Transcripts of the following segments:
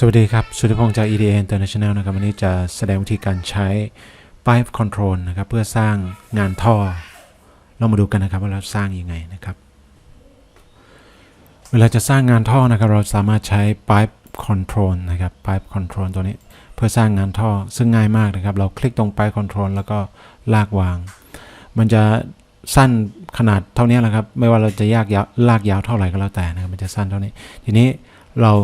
สวัสดีครับ สุธิพงศ์จาก EDA International นะครับ วันนี้จะแสดงวิธีการใช้ Pipe Control นะครับ เพื่อสร้างงานท่อ เรามาดูกันนะครับว่าเราสร้างยังไงนะครับ เวลาจะสร้างงานท่อนะครับ เราสามารถใช้ Pipe Control นะครับ Pipe Control ตัวนี้เพื่อสร้างงานท่อ ซึ่งง่ายมากนะครับ เราคลิกตรง Pipe Control แล้วก็ลากวาง มันจะสั้นขนาดเท่านี้แหละครับ ไม่ว่าเราจะยากยาวลากยาวเท่าไหร่ก็แล้วแต่นะครับ มันจะสั้นเท่านี้ ทีนี้เรา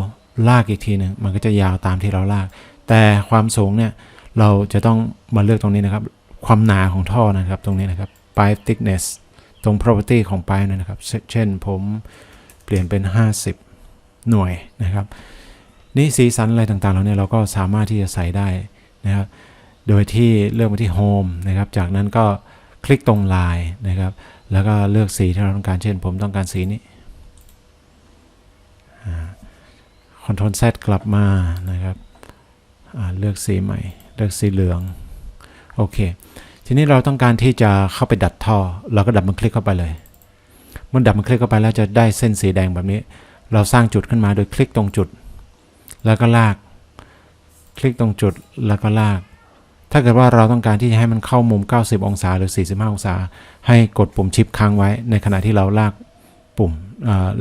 ลากอีกทีหนึ่งมันก็จะยาวตามที่เราลาก แต่ความสูงเนี่ยเราจะต้องมาเลือกตรงนี้นะครับ ความหนาของท่อนะครับตรงนี้นะครับ pipe thickness ตรง property ของ pipe เนี่ยนะครับ เช่นผมเปลี่ยนเป็น 50 หน่วยนะครับนี่สีสันอะไรต่างๆเราเนี่ยเราก็สามารถที่จะใส่ได้นะครับ โดยที่เลือกมาที่ home นะครับ จากนั้นก็คลิกตรงลายนะครับ แล้วก็เลือกสีที่เราต้องการ เช่น ผมต้องการสีนี้ คอนโทรล Z กลับมานะครับเลือกสีใหม่ เลือกสีเหลือง โอเค ทีนี้เราต้องการที่จะเข้าไปดัดท่อ เราก็ดับมันคลิกเข้าไปเลย เมื่อดับมันคลิกเข้าไปแล้วจะได้เส้นสีแดงแบบนี้ เราสร้างจุดขึ้นมาโดยคลิกตรงจุด แล้วก็ลาก คลิกตรงจุด แล้วก็ลาก ถ้าเกิดว่าเราต้องการที่จะให้มันเข้ามุม 90 องศาหรือ 45 องศา ให้กดปุ่มชิปค้างไว้ ในขณะที่เราลากปุ่ม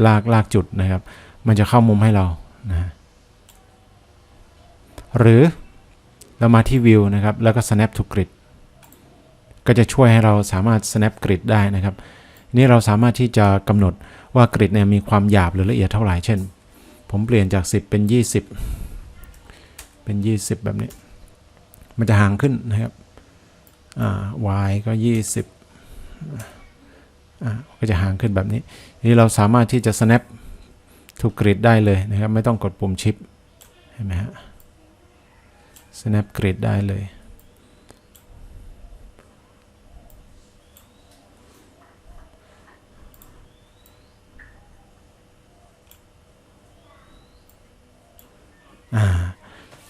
ลากลากจุดนะครับ มันจะเข้ามุมให้เรา นะหรือเรามาที่ View นะครับแล้วก็ Snap to Grid ก็จะช่วยให้เราสามารถ snap grid ได้นะครับ นี่เราสามารถที่จะกำหนดว่ากริดเนี่ยมีความหยาบหรือละเอียดเท่าไหร่เช่น ผมเปลี่ยนจาก 10 เป็น 20 เป็น 20 แบบนี้ มันจะห่างขึ้นนะครับอ่า y ก็ 20อ่าก็จะห่างขึ้นแบบนี้ นี่เราสามารถที่จะ snap ถูกกริดได้เลยนะครับ ไม่ต้องกดปุ่มชิปเห็นไหมฮะ snap grid ได้เลย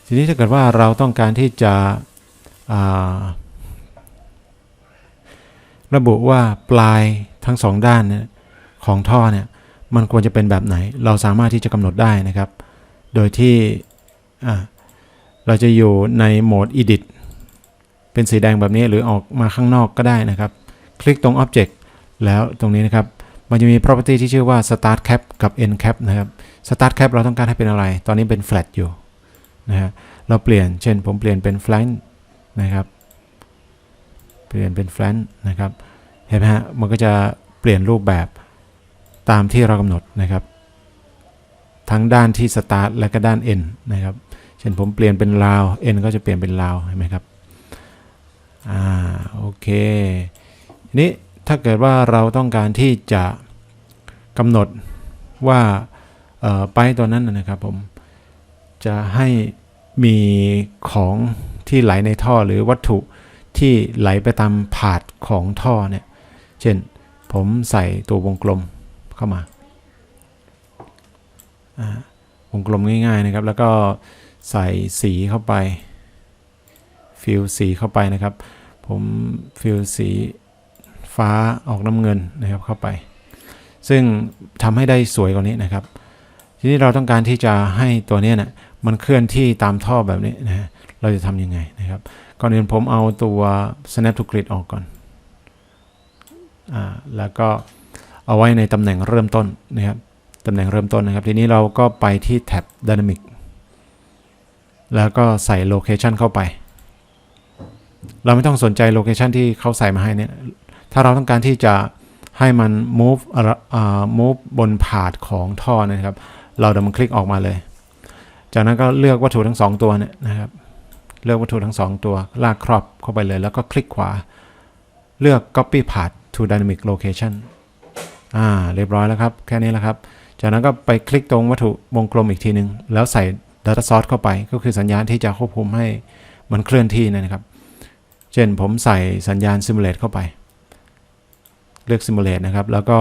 ทีนี้ถ้าเกิดว่าเราต้องการที่จะระบุว่าปลายทั้งสองด้านของท่อเนี่ย มันควรจะเป็นแบบไหน เราสามารถที่จะกำหนดได้นะครับ โดยที่เราจะอยู่ในโหมด edit เป็นสีแดงแบบนี้หรือออกมาข้างนอกก็ได้นะครับ คลิกตรง object แล้วตรงนี้นะครับ มันจะมี property ที่ชื่อว่า start cap กับ end cap นะครับ start cap เราต้องการให้เป็นอะไร ตอนนี้เป็น flat อยู่นะฮะเราเปลี่ยนเช่นผมเปลี่ยนเป็น flat นะครับ เปลี่ยนเป็น flat นะครับ เห็นไหมฮะ มันก็จะเปลี่ยนรูปแบบ ตามที่เรากำหนดนะครับ ทั้งด้านที่ start และก็ด้าน end นะครับ เช่นผมเปลี่ยนเป็นราว n ก็จะเปลี่ยนเป็นราวเห็นไหมครับอ่าโอเคนี้ถ้าเกิดว่าเราต้องการที่จะกำหนดว่าไปตัวนั้นนะครับผมจะให้มีของที่ไหลในท่อหรือวัตถุที่ไหลไปตามผาดของท่อเนี่ย เช่นผมใส่ตัววงกลม เข้ามาวงกลมง่ายๆนะครับ แล้วก็ใส่สีเข้าไป ฟิลสีเข้าไปนะครับ ผมฟิลสีฟ้าออกน้ำเงินนะครับเข้าไป ซึ่งทำให้ได้สวยกว่านี้นะครับ ทีนี้เราต้องการที่จะให้ตัวนี้นะมันเคลื่อนที่ตามท่อแบบนี้นะเราจะทำยังไงนะครับ ก่อนอื่นผมเอาตัว snap to grid ออกก่อน อ่า แล้วก็ เอาไว้ในตำแหน่งเริ่มต้นนะครับตำแหน่งเริ่มต้นนะครับ ทีนี้เราก็ไปที่แท็บ dynamic แล้วก็ใส่โลเคชันเข้าไป เราไม่ต้องสนใจโลเคชันที่เขาใส่มาให้เนี่ย ถ้าเราต้องการที่จะให้มัน move move บนผาดของท่อนะครับ เราดับมันคลิกออกมาเลย จากนั้นก็เลือกวัตถุทั้ง 2 ตัวเนี่ยนะครับ เลือกวัตถุทั้ง 2 ตัวลากครอบเข้าไปเลย แล้วก็คลิกขวา เลือก copy path to dynamic location อ่าเรียบร้อยแล้วครับ แค่นี้แหละครับ จากนั้นก็ไปคลิกตรงวัตถุวงกลมอีกทีหนึ่งแล้วใส่ Data Source เข้าไป ก็คือสัญญาณที่จะควบคุมให้มันเคลื่อนที่นะครับ เช่นผมใส่สัญญาณ Simulate เข้าไป เลือก Simulate นะครับ แล้วก็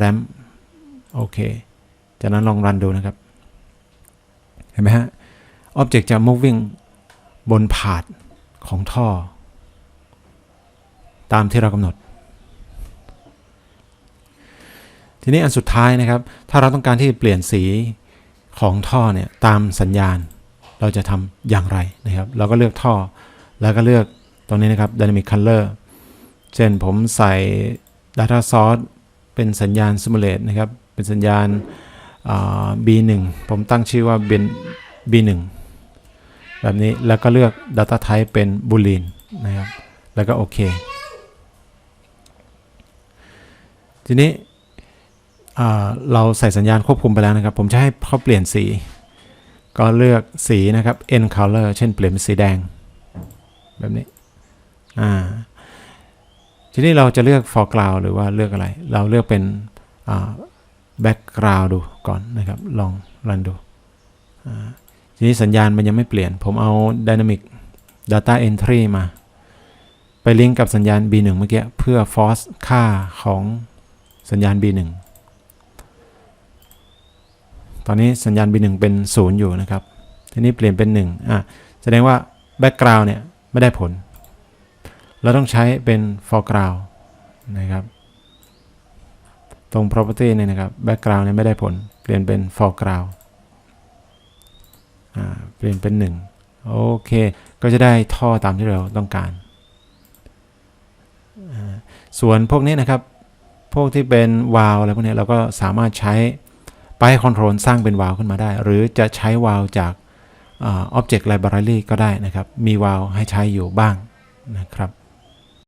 RAM โอเค จากนั้นลองรันดูนะครับ เห็นไหมฮะ Object จะ moving บนผาดของท่อ ตามที่เรากำหนด ทีนี้อันสุดท้ายนะครับ ถ้าเราต้องการที่เปลี่ยนสีของท่อเนี่ยตามสัญญาณ เราจะทำอย่างไรนะครับ เราก็เลือกท่อ แล้วก็เลือกตรงนี้นะครับ Dynamic Color เช่นผมใส่ Data Source เป็นสัญญาณ Simulate นะครับ เป็นสัญญาณ B1 ผมตั้งชื่อว่าเป็น B1 แบบนี้แล้วก็เลือก Data Type เป็น Boolean นะครับ แล้วก็โอเค ทีนี้ เราใส่สัญญาณควบคุมไปแล้วนะครับ ผมจะให้เขาเปลี่ยนสี ก็เลือกสีนะครับ N color เช่นเปลี่ยนเป็นสีแดง แบบนี้อ่าทีนี้เราจะเลือก foreground หรือว่าเลือกอะไร เราเลือกเป็น background ดูก่อนนะครับ ลองรันดูทีนี้สัญญาณมันยังไม่เปลี่ยน ผมเอา dynamic data entry มา ไปลิงก์กับสัญญาณ B1 เมื่อกี้ เพื่อ force ค่าของสัญญาณ B1 ตอนนี้สัญญาณ B1 เป็น 0 อยู่นะครับ ทีนี้เปลี่ยนเป็น1อะแสดงว่า background เนี่ยไม่ได้ผล เราต้องใช้เป็น foreground นะครับตรง property เนี่ยนะครับ background เนี่ยไม่ได้ผล เปลี่ยนเป็น foreground อ่า เปลี่ยนเป็น 1 โอเค ก็จะได้ท่อตามที่เราต้องการ ส่วนพวกนี้นะครับ พวกที่เป็นวาล์วอะไรพวกนี้เราก็สามารถใช้ ไปคอนโทรลสร้างเป็นวาล์วขึ้นมาได้ หรือจะใช้วาล์วจากอ่า Object Library ก็ได้นะครับ มีวาล์วให้ใช้อยู่บ้างนะครับ